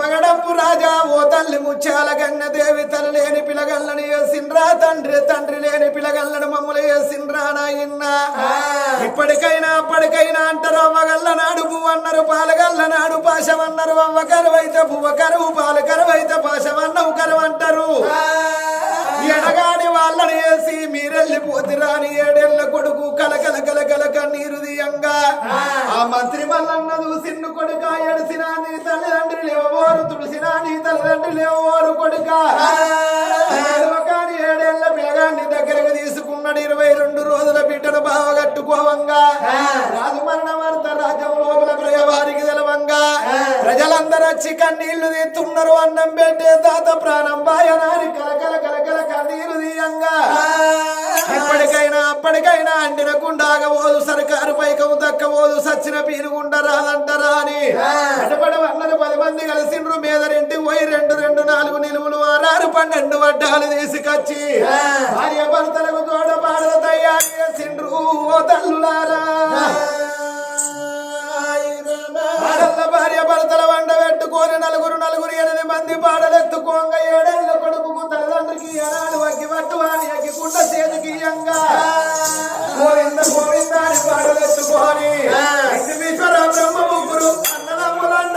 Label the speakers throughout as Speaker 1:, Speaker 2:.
Speaker 1: పగడపు రాజా ఓ తల్లి ముత్యాల గన్న దేవి తల్లి లేని పిలగల్లని వేసిండ్రా తండ్రి తండ్రి లేని పిలగల్లను మమ్మల్ని వేసిండ్రా నాయన్న. ఇప్పటికైనా అప్పటికైనా అంటారు అవ్వగల్ల నాడు పువ్వు అన్నారు పాలగల్ల నాడు పాశం అన్నారు అవ్వ కరువైతే పువ్వ కరువు పాలు కరువైతే పాశం అన్నవు కరువు అంటారు. ఎడగాని వాళ్ళని వేసి మీరెళ్ళిపోతిరాని ఏడేళ్ళ కొడుకు కలకల కలకల కన్నీరు దియంగా ఆ. మంత్రి మల్లన్న చూసిన్ను కొడుక ఎడిసిన నీ తల్లిదండ్రులు లేవోరు తుడిసిన నీ తల్లిదండ్రులు లేవోరు కొడుక. కాని ఏడేళ్ళ పిల్లగాన్ని దగ్గరకు తీసుకున్నాడు ఇరవై రెండు రోజుల బిడ్డను బావగట్టుకోవంగా. రాజు మరణ వార్త రాజ్యం లోపల ప్రయవారికి తెలవంగా. ప్రజలందరూ వచ్చి కన్నీళ్ళు తీస్తున్నారు అన్నం పెట్టే తాత ప్రాణం బాయనాని కలకల దక్కబోదు సచ్చిన పీరుగుండ రాదంటారా అని అటుపడ అన్నది పది మంది కలిసిండ్రు మీదరింటికి పోయి రెండు రెండు నాలుగు నిలువులు ఆరారు పన్నెండు వడ్డాలు తీసుకొచ్చి భార్య భర్తలకు తోడ పాడల తయారు చేసిండ్రు. ఓ తల్లులారా. భార్య భర్తల వండ పెట్టుకొని నలుగురు నలుగురు ఎనిమిది మంది పాడలెత్తుకోంగ ఏడేళ్ళ కొడుకు తల్లిదండ్రికి ఎనాడు అగ్గి పట్టు వారి అగ్గి కుండ చేతికి ఇయ్యంగా. గోవింద గోవింద అని పాడలెత్తుకొని బ్రహ్మ ముగ్గురు అన్నదమ్ములన్న.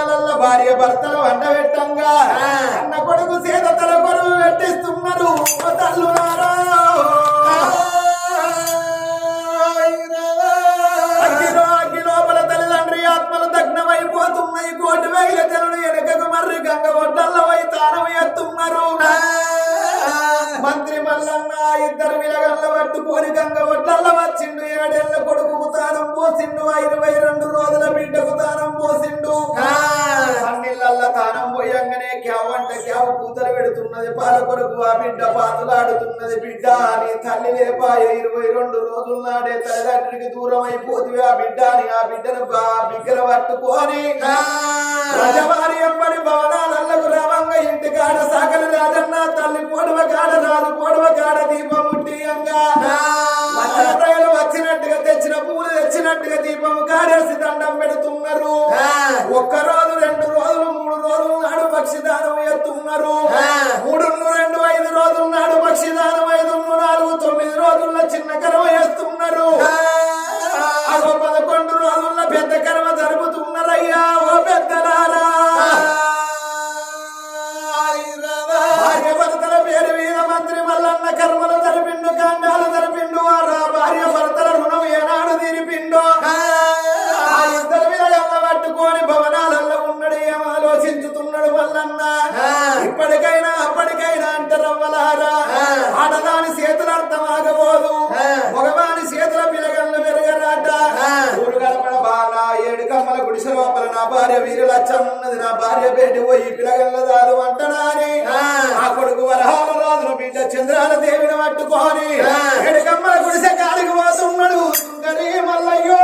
Speaker 1: వంటలలో భార్య భర్తలు వంట పెట్టంగా. అన్న కొడుకు సేద తల కొరువు పెట్టిస్తున్నారు. తల్లునారా మర్రి గంగ ఇద్దరు
Speaker 2: విలగల్ల
Speaker 1: పట్టుకొని గంగ ఒడ్డల్ల వచ్చిండు. ఏడేళ్ళ కొడుకు తానం పోసిండు. ఇరవై రెండు రోజుల బిడ్డకు తానం పోసిండు. తానం పోయంగానే క్యావ్ అంటే క్యావ్ కూతలు పెడుతున్నది. పాల కొరకు ఆ బిడ్డ పాతలాడుతున్నది. బిడ్డ అని తల్లి లేపాయ ఇరవై రెండు రోజుల నాడే తల్లిదండ్రికి దూరం అయిపోతుంది ఆ బిడ్డ అని ఆ బిడ్డను ఆ బిగ్గర పట్టుకొని రాజవారి అమ్మని భవనాలకు రావంగా ఇంటి ఇప్పటికైనా అప్పటికైనా అంటారవ్వలారా ఆడదాని చేతులు అర్థమాగబోదు. మగవాని చేతుల పిలగలను పెరగరాట ఊరు గడపడ బాగా ఏడు కమ్మల గుడిసె లోపల నా భార్య వీరులచ్చన్నది నా భార్య బయట పోయి పిలగల్ల దాదు అంటనాని. ఆ. కొడుకు వరహాల రాజును బిడ్డ చంద్రాల దేవిని పట్టుకొని ఏడు కమ్మల గుడిసె కాడికి పోతున్నాడు మల్లయ్యో.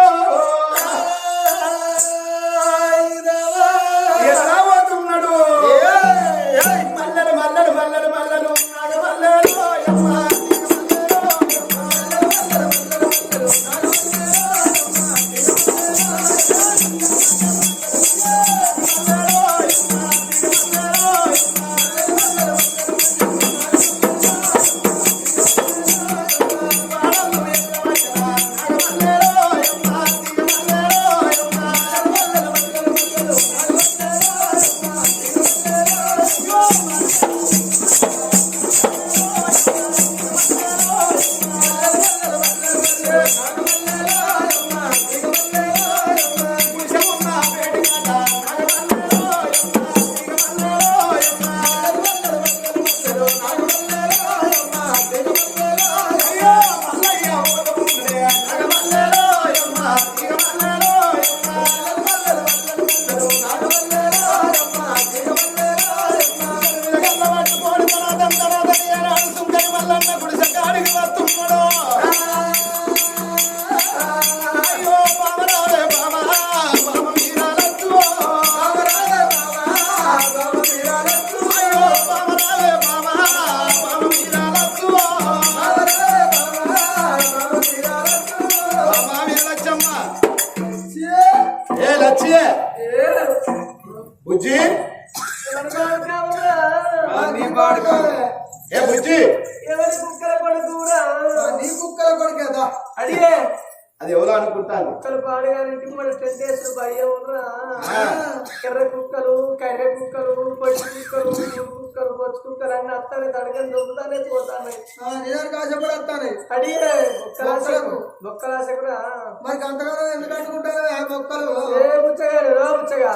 Speaker 2: బొక్కలాసకు బొక్కలాసకురా
Speaker 3: మరి అంతగానో ఎందుకు అంటుకుంటారు ఆ మొక్కలు.
Speaker 2: ఏ బుచ్చగా రో బుచ్చగా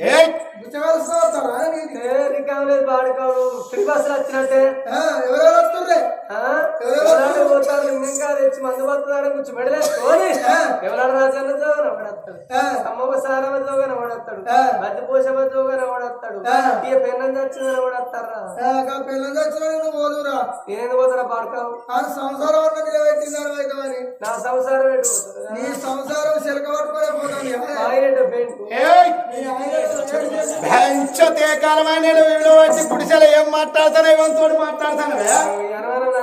Speaker 1: ఏ
Speaker 3: బుచ్చగాలుస్తూ వస్తారా నీకు
Speaker 2: ఏ రికామలేదు బాడుకోవు ఫ్రీ బస్సులు వచ్చినట్టే.
Speaker 3: ఆ?
Speaker 2: ఇంకా తెచ్చి మందు పడుతున్నారు కూర్చో మెడలేసుకొని ఎవరాడు రాజన్న జోగన వాడతాడు
Speaker 3: ఆ,
Speaker 2: అమ్మమ్మ సారవ జోగన వాడతాడు
Speaker 3: ఆ.
Speaker 2: మధ్య పోషవ జోగన వాడతాడు
Speaker 3: ఆ.
Speaker 2: ఇక పెన్నం చచ్చిందని వాడతారా
Speaker 3: ఆ, పిల్లలు వచ్చిన నువ్వు పోదురా
Speaker 2: నేను పోతారా పాడకావు
Speaker 3: ఆ సంసారం అన్న నిలబెట్టిందని అయితే
Speaker 2: నా సంసారం ఎటు
Speaker 3: నీ సంసారం చిలక పట్టుకునే పోతాను
Speaker 2: ఆయన
Speaker 1: కాలమైన వచ్చి ఏం మాట్లాడతాను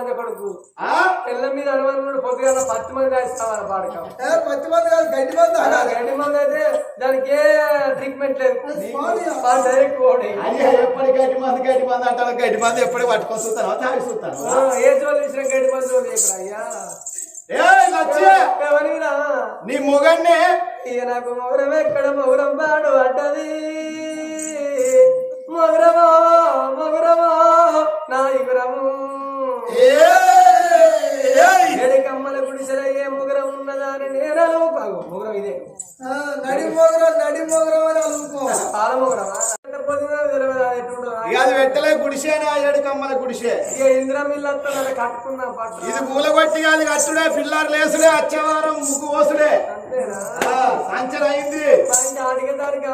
Speaker 2: నంద కొడుకు.
Speaker 1: ఆ?
Speaker 2: పిల్ల మీద అనుమానం పొద్దుగా పత్తి మంది రాయిస్తావా పాడకావు
Speaker 3: ఏ, పత్తి మంది కాదు గడ్డి మంది
Speaker 2: గడ్డి మంది అయితే దానికి ఏ ట్రీట్మెంట్ లేదు. డైరెక్ట్ పోనీ
Speaker 1: అయ్యా ఎప్పటి గడ్డి మంది గడ్డి మంది అంటాను గడ్డి మంది ఎప్పటి పట్టుకొని చూస్తాను తాగి చూస్తాను
Speaker 2: ఆ, ఏ జోలు ఇచ్చిన గడ్డి మంది ఇక్కడ అయ్యా.
Speaker 1: ఏ లచ్చి
Speaker 2: ఎవరిరా
Speaker 1: నీ మొగన్నే!
Speaker 2: ఇక నాకు మొగరం ఎక్కడ మొగరం పాడు అంటది. మొగరమో మొగరమో నా ఇగురము ఏడి కమ్మల గుడిసెల ఏ మొగరం ఉన్నదా అని నేనలు మొగరం ఇదే.
Speaker 3: ఆ, నడి అని అనుకో
Speaker 2: పాల
Speaker 1: అది పెట్టలే గుడిసేనా ఏడు కమ్మల గుడిసే.
Speaker 2: కట్టుకున్నా
Speaker 1: ఇది పూలగొట్టి కాదు కట్టుడే పిల్లర్ లేసుడే వచ్చేవారం ముగ్గు పోసుడే. సంచన అయింది.
Speaker 2: ఆడికి దానికి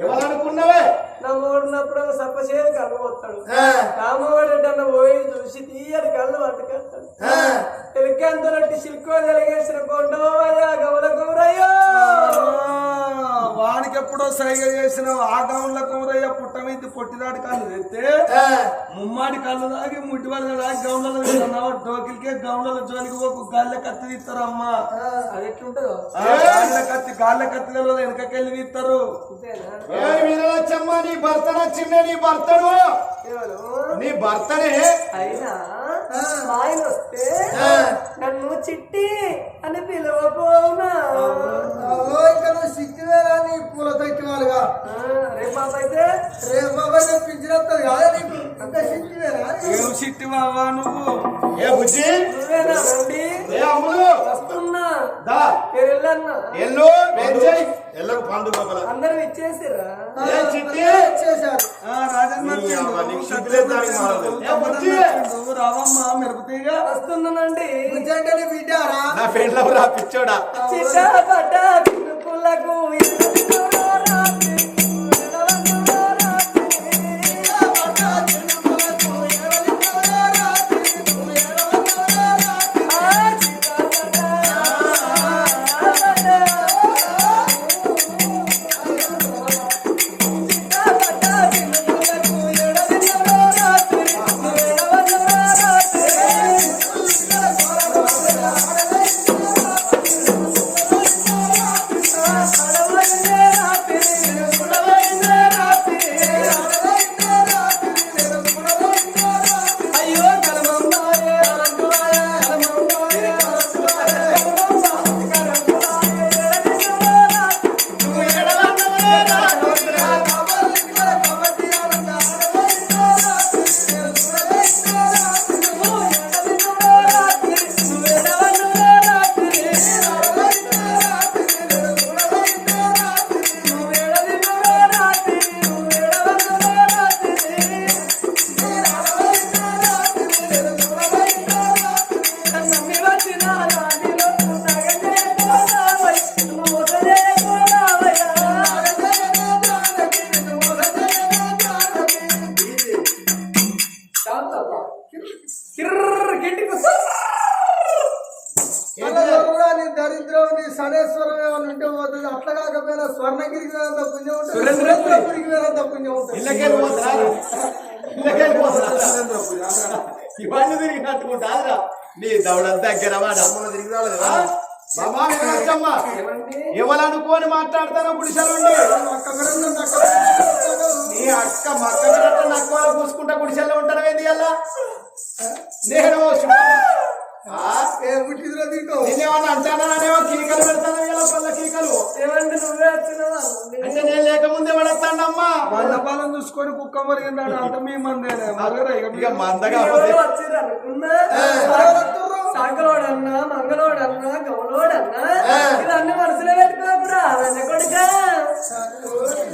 Speaker 1: ఎవరనుకున్నావే?
Speaker 2: నా ఓడినప్పుడు సప్ప చేతి కళ్ళు పోతాడు
Speaker 1: ఆ,
Speaker 2: రామవాడు ఎటన్నా పోయి చూసి తీయడు కళ్ళు పట్టుకెళ్తాడు ఎలికంతలట్టి సిల్కో జరిగేసిన కొండవయ్యా
Speaker 3: ఎప్పుడో సైగ చేసిన ఆ గౌన్ల కూరయ్య పుట్ట మీద పొట్టిదాడి కళ్ళు తెస్తే
Speaker 1: ఆ.
Speaker 3: ముమ్మాడి కళ్ళు దాగి ముట్టి వాళ్ళ దాగి గౌన్లలో తిన్నావా డోకిలికే గౌన్లలో జోలికి పోకు గాళ్ళ కత్తి తీస్తారు అమ్మా.
Speaker 2: అది ఎట్లుంటుందో?
Speaker 3: గాళ్ళ కత్తి గాళ్ళ కత్తిలలో వెనకకెళ్ళి తీస్తారు.
Speaker 1: వీరలచ్చమ్మ నీ భర్త నచ్చిందే నీ భర్తను
Speaker 2: ఎవరు?
Speaker 1: నీ భర్తనే?
Speaker 2: అయినా వస్తే
Speaker 1: ఆ.
Speaker 2: నన్ను చిట్టి అని పిలవపోవునా
Speaker 3: ఇక్కడ సిక్కివేరా నీ పూల తక్కివాలుగా
Speaker 2: ఆ, రేపు పాప అయితే?
Speaker 3: రేపు బాబాయ్ పింఛనొస్తుంది కాదా నీకు? అంత సిక్కివేరా ఏం సిట్టి బాబా నువ్వు?
Speaker 1: ఏ బుజ్జి?
Speaker 2: నువ్వేనా రండి.
Speaker 1: ఏ అమ్ములు?
Speaker 2: వస్తున్నా.
Speaker 1: దా. ఎల్లు ఎల్లకు పండు లోపల
Speaker 2: అందరూ ఇచ్చేసిరా
Speaker 3: రావమ్మా మెరుపుతీగా
Speaker 2: వస్తున్నానండి.
Speaker 3: బిడ్డారా
Speaker 1: నా పెండ్లో రా. పిచ్చోడా?
Speaker 2: చిట్టా పడ్డ పిలుపులకు
Speaker 3: దరిద్రం నీ సనేశ్వరం ఏమైనా ఉంటే పోతుంది. అట్లా కాకపోయినా స్వర్ణగిరికి వేరంత పుణ్యం ఉంటుంది.
Speaker 2: సురేంద్రపురి.
Speaker 3: సురేంద్రపురికి వేరంత పుణ్యం ఉంటుంది.
Speaker 1: ఇవన్నీ తిరిగి కట్టుకుంటారా నీ దవడంతా దగ్గర తిరిగి రాలేదు ఎవరనుకోని మాట్లాడతానో గుడిసెలుండి. నీ అక్క మక్క మీద నక్కువ పూసుకుంటా గుడిసెల్లో ఉంటాను ఏంది అలా? నేను నేనేమన్నా అంటానేమో కీకలు పెడతాను? ఇలా పళ్ళ కీకలు?
Speaker 2: ఏమంటే నువ్వే వచ్చినావా?
Speaker 1: అంటే నేను లేకముందే పడతానమ్మా
Speaker 3: మండపాలం చూసుకొని కుక్క మరిగిందాడు? అంత మీ మందేనే మరగరా ఇక
Speaker 1: మందగా
Speaker 2: సాగలోడన్నా మంగళోడన్నా గౌలోడన్నా? ఇవన్నీ మనసులో పెట్టుకోకురా వెన్న కొడుక.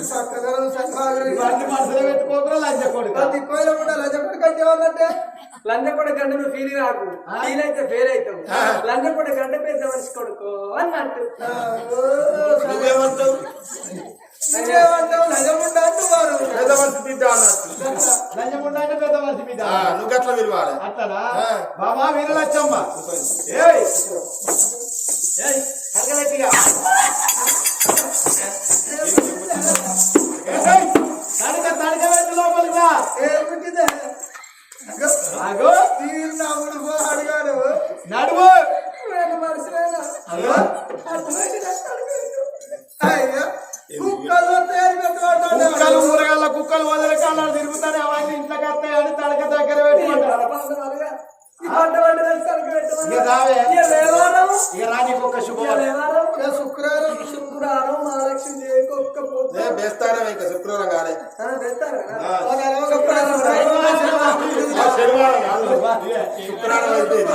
Speaker 3: చక్కదనం చక్రాలు
Speaker 1: ఇవన్నీ మనసులో పెట్టుకోకుండా లంచ కొడుకు.
Speaker 3: దిక్కువైన కూడా లజపడి కట్టేవాళ్ళంటే
Speaker 2: లంజ కొడుకు అంటే నువ్వు ఫీల్ కాకు. ఫీల్ అయితే ఫెయిల్ అవుతావు. లంజ కొడుకు అంటే పెద్ద మనిషి కొడుకు? అన్నట్టు
Speaker 1: నువ్వేమంటావు?
Speaker 3: నువ్వేమంటావు? లజముండ అంటున్నారు.
Speaker 4: పెద్ద మనిషి బిడ్డ అన్నట్టు
Speaker 1: లంచముండ అంటే పెద్ద మనిషి మీద
Speaker 4: ఆ, నువ్వు విలువాలి.
Speaker 1: బాబా వీరలచ్చమ్మ కలగలెట్టిగా తడక తడక రా.
Speaker 3: ఏ పుట్టిదే
Speaker 1: ఆగు.
Speaker 3: తీరు నా ఉడుపు అడిగాడు.
Speaker 1: నడువు
Speaker 3: కుక్కలు పెట్టుకుంటాడు.
Speaker 1: కుక్కలు ఊరగాళ్ళ కుక్కలు వదిలి కాళ్ళు తిరుగుతానే అవన్నీ ఇంట్లోకి వస్తాయి అని తడక దగ్గర పెట్టుకుంటారు ఇక రానికి ఒక
Speaker 3: ఏ శుక్రవారం
Speaker 2: శుక్రవారం మహాలక్ష్మి దేవికి ఒక్క పూట
Speaker 4: బేస్తానే ఇంకా శుక్రవారం కాలే. శుక్రవారం అయిపోయింది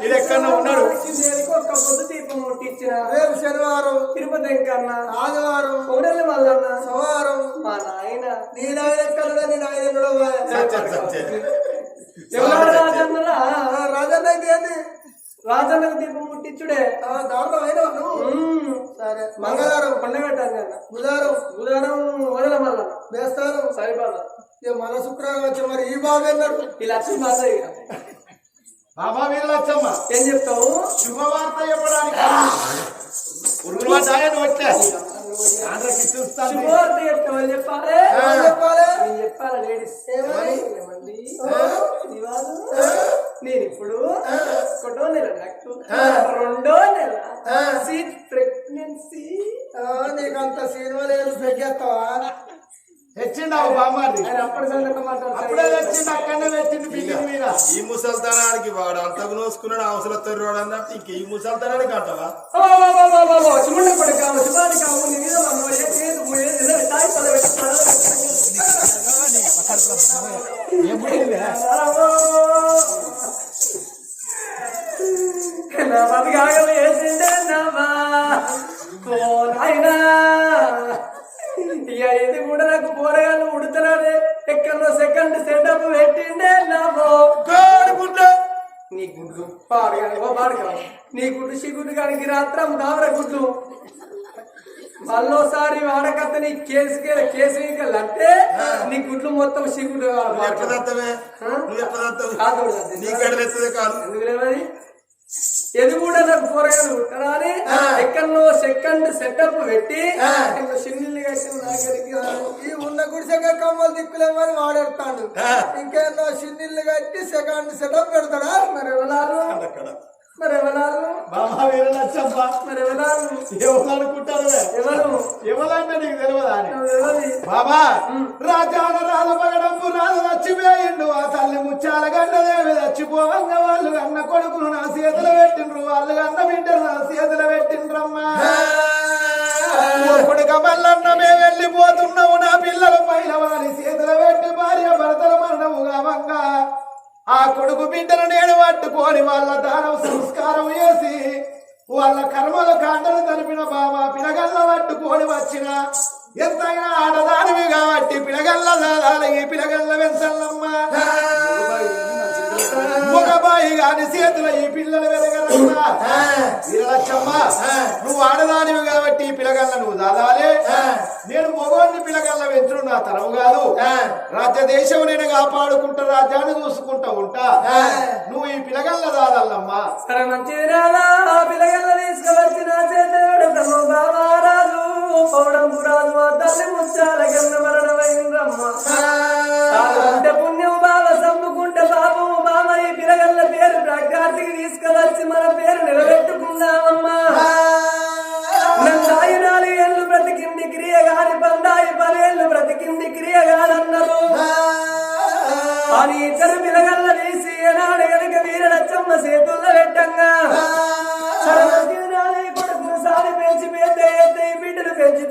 Speaker 1: ఇది. ఎక్కడ ఉన్నాడు?
Speaker 2: మహాలక్ష్మి దేవికి ఒక్క పొద్దు దీపం ముట్టించిన
Speaker 3: రేపు శనివారం
Speaker 2: తిరుపతి వెంకన్న.
Speaker 3: ఆదివారం
Speaker 2: కోడెల మల్లన్న.
Speaker 3: ఎన్నడో పోయా.
Speaker 4: సత్యం సత్యం.
Speaker 2: ఎవరు రాజన్నరా?
Speaker 3: ఆ, రాజన్న అయితే ఏంది
Speaker 2: రాజన్నకు దీపం ముట్టించుడే.
Speaker 3: ఆ, దాంట్లో అయినా నువ్వు.
Speaker 2: మ్మ్.
Speaker 3: సరే. మంగళవారం
Speaker 2: పండగ పెట్టాలి కదా.
Speaker 3: బుధవారం.
Speaker 2: బుధవారం వదల మళ్ళా
Speaker 3: వేస్తాను
Speaker 2: సరిపాల
Speaker 3: ఇక మన శుక్రవారం వచ్చి మరి ఈ బాబు ఎన్నాడు
Speaker 2: ఈ లక్ష్మి మాసయ్య ఇక.
Speaker 1: బాబా వీరలచ్చమ్మ
Speaker 2: ఏం చెప్తావు?
Speaker 1: శుభవార్త చెప్పడానికి. వచ్చా
Speaker 2: నేను ఇప్పుడు ఒకటో నెల రెండో నెల సీట్ ప్రెగ్నెన్సీ.
Speaker 3: ఆ, నీకు అంత సినిమా లేదు పెగ్గేస్తావా
Speaker 1: తెచ్చిండావు బామ్మారి
Speaker 2: ఆయన అప్పటి సందర్భం
Speaker 1: అప్పుడే
Speaker 2: మాట్లాడతాడు
Speaker 1: తెచ్చిండు అక్కడనే తెచ్చిండు బిల్డింగ్ మీద
Speaker 4: ఈ ముసల్తనానికి వాడు అంతకు నోసుకున్నాడు అవసరం తొర్రాడు అన్నట్టు ఇంక ఈ ముసల్తనానికి అంటవా
Speaker 2: చిన్న పడి కావు శుభాన్ని కావు నీ మీద మనం ఏ చేదు ఏ ఏదో తాయి పద నా బతికాగలు వేసిండే నీ గుడ్డు సిగుడ్డు గానికి రాత్రం దావర గుడ్లు మళ్ళోసారి వాడకత్త నీ కేసుకే కేసు అంటే నీ గుడ్లు మొత్తం లేవది ఇది కూడా నాకు కూరగాయలు ఉంటారని ఎక్కడో సెకండ్ సెటప్ పెట్టి
Speaker 3: ఈ ఉన్న గుడిసెగా కమ్మలు దిక్కులేమని వాడేస్తాడు. ఇంకేందో సిన్నిళ్ళు కట్టి సెకండ్ సెటప్ పెడతాడా?
Speaker 2: మరి
Speaker 4: అక్కడ.
Speaker 2: మరి ఎవరాలు
Speaker 1: బాబా వీరలచ్చమ్మ
Speaker 2: మరి ఎవరాలు
Speaker 1: ఎవరు అనుకుంటారు
Speaker 2: ఎవరు?
Speaker 1: ఎవరంటే నీకు తెలియదా బాబా రాజాన రాజు పగడంపు రాజు చచ్చిపోయిండు. ఆ తల్లి ముచ్చాల గండదేవి చచ్చిపోవంగా వాళ్ళు అన్న కొడుకును నా చేతులు నా తరము కాదు. రాజ్య దేశం నేను కాపాడుకుంటా రాజ్యాన్ని చూసుకుంటా ఉంటా. నువ్వు ఈ పిలగల్ల దాదల్లమ్మా.
Speaker 2: సరే మంచిది రాదా ఆ పిల్లగల్ల తీసుకువచ్చిన చేతడు బ్రహ్మ బాబారాజు పౌడంపు రాజు ఆ తల్లి ముచ్చాల కింద మరణమైందమ్మ. అంటే పుణ్యం బావ సమ్ముకుంటే పాపము బావ ఈ పేరు తీసుకువచ్చి మన పేరు నిలబెట్టుకుందామమ్మా. క్రియ గానన్నారు అని ఇద్దరు పిలగల్ల వేసి ఏనాడు గనుక వీరలచ్చమ్మ చేతుల్లో పెట్టంగా. కొడుకును సారి పెంచి పెంచి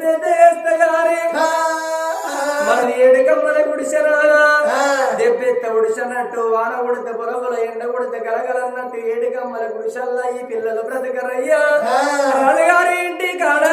Speaker 2: గారి. ఏడుకమ్మల గుడిసెనాగా దెబ్బెత్త వాన ఉడితే పొలగుల ఎండ ఉడితే గలగలన్నట్టు ఏడుకమ్మల గుడిసెల్లా ఈ పిల్లలు బ్రతకరయ్యా. రాజుగారి ఇంటి కాడ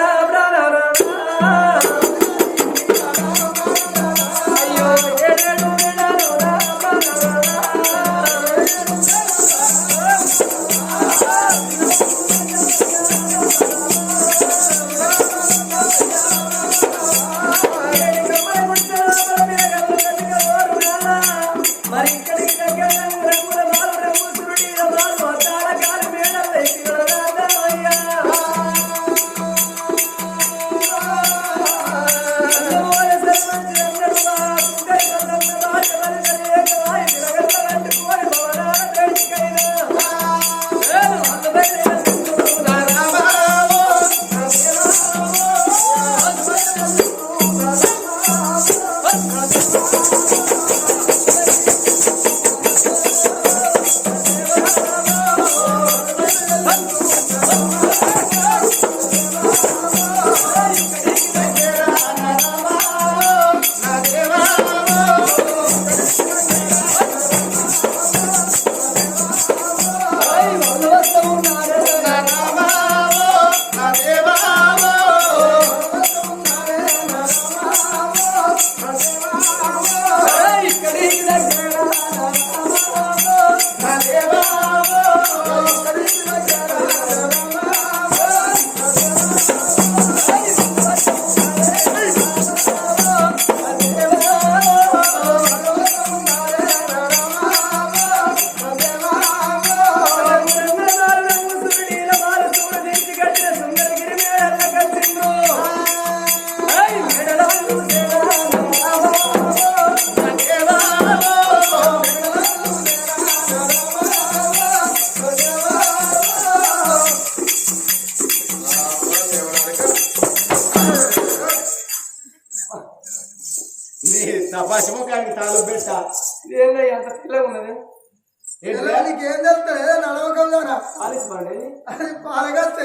Speaker 3: నడవకంలోనా
Speaker 2: ఆలిస్ బండి
Speaker 3: అది పాలగస్తే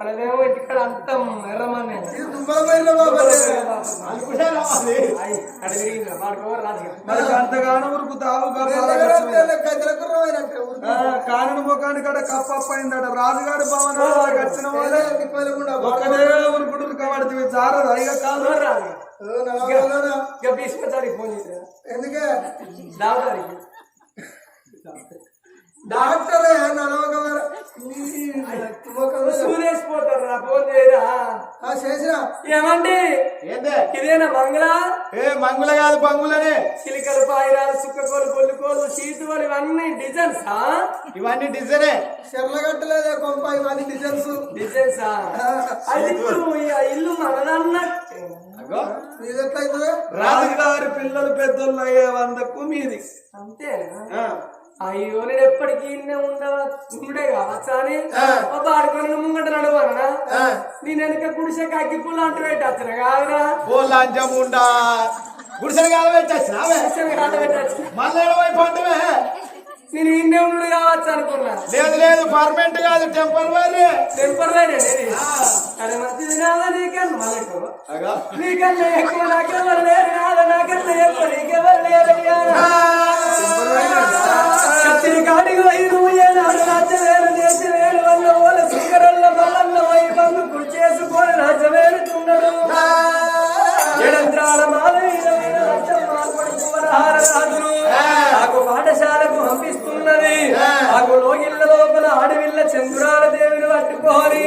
Speaker 2: మనదేమో ఇక్కడ అంత ఎర్రమని
Speaker 3: ఇది దుబ్బల పైన బాబా
Speaker 5: మనకి అంతగానో ఉరుకుతావు కానని ముఖాన్ని కాడ కప్ప అయిందట రాజుగారి భవన్ వచ్చిన వాళ్ళే. ఉరుకుడు కాబట్టి జారదు ఇక కాదు.
Speaker 2: ఇక భీష్మచారికి ఫోన్ చేశారు
Speaker 3: ఎందుకే?
Speaker 2: డాక్టర్కి
Speaker 3: డాక్టరే నడవకమర
Speaker 2: సూర్యేష్ పోతారు నా ఫోన్ చేయరా?
Speaker 3: చేసిన
Speaker 2: ఏమండి?
Speaker 1: ఏందే?
Speaker 2: ఇదేనా మంగళ
Speaker 1: ఏ మంగుల కాదు పంగులనే
Speaker 2: చిలికలు పాయిరాలు సుక్కకోలు పొల్లుకోలు సీతువలు ఇవన్నీ డిజైన్స్
Speaker 1: ఇవన్నీ డిజైనే.
Speaker 3: చెర్లగట్టలేదే కొంప ఇవన్నీ డిజైన్స్.
Speaker 2: డిజైన్స్ అది ఇల్లు మనదన్నట్టు
Speaker 5: రాజుగారి పిల్లలు పెద్దోళ్ళు అయ్యే వందకు మీది.
Speaker 2: అంతేనా. అయ్యో నేను ఎప్పటికీ ఇన్నే ఉండవ ఉండే కావచ్చా అని ఒక ఆడుకొని ముంగట నడవనా నేను వెనక గుడిసె కక్కి పుల్ల అంటూ పెట్టచ్చిన కాదురా?
Speaker 1: ఓ లంచం ఉండా.
Speaker 2: గుడిసె
Speaker 1: మళ్ళీ పండువే.
Speaker 2: నేను ఇన్నే ఉండు కావచ్చు అనుకున్నా.
Speaker 1: లేదు లేదు పర్మనెంట్ కాదు టెంపరీ
Speaker 2: టెంపరీ అనేది అరే మంచిది నాదా నీకన్నా ఎక్కువ నాకెవరు లేరు నాదా నాకన్నా ఎక్కువ నీకెవరు లేరయ్యా. కత్తిని కాడికి నువ్వు ఏనాడు రాజ్యవేలు దేశవేలు వల్ల ఓల సింగరల్ల మల్లన్న వై చేసుకొని ఎడంత్రాల మాలవీరమైన రాజ్యమ్మ కొడుకు వరహార రాజును నాకు పాఠశాలకు పంపిస్తున్నది. నాకు లోగిళ్ళ లోపల అడవిళ్ళ చంద్రాల దేవిని పట్టుకొని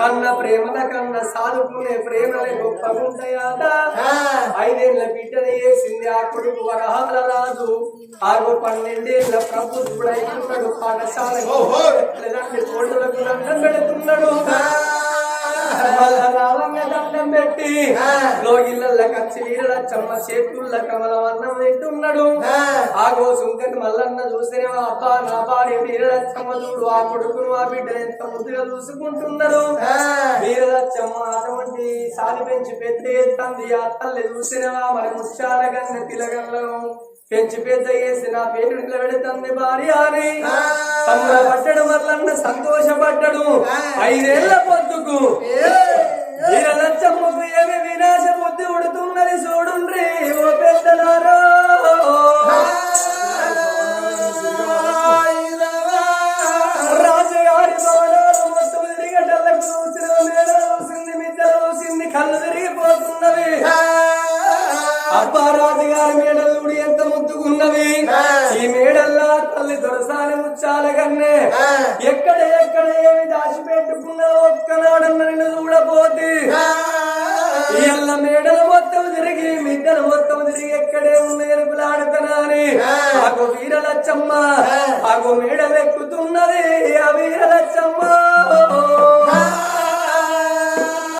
Speaker 2: కన్న ప్రేమల కన్న సాదుకునే ప్రేమలే గొప్పగుంటాయాట. ఐదేళ్ళ బిడ్డలు వేసింది ఆ కొడుకు వరహాల రాజు. ఆరు పన్నెండేళ్ళ ప్రభుత్వుడైతున్నాడు పాఠశాల పెడుతున్నాడు. దండం పెట్టి లోగిళ్ళ కచ్చి వీరలచ్చమ్మ చేతుల్ల కమలం అన్నం తింటున్నాడు ఆ గోసుంకని మల్లన్న చూసిన అబ్బా నా భార్య వీరలచ్చమ్మ చూడు ఆ కొడుకును ఆ బిడ్డను ఎంత ముద్దుగా చూసుకుంటున్నారు వీరలచ్చమ్మ అటువంటి సాలి పెంచి పెద్ద ఎత్తంది. ఆ తల్లి చూసినవా? మరి ముత్యాల గన్న పిలగలను పెంచి పెద్ద చేసి నా పేరు నిలబెడుతుంది భార్య అని. సంబరపడ్డడు మల్లన్న సంతోషపడ్డడు. ఐదేళ్ళ పొద్దుకు.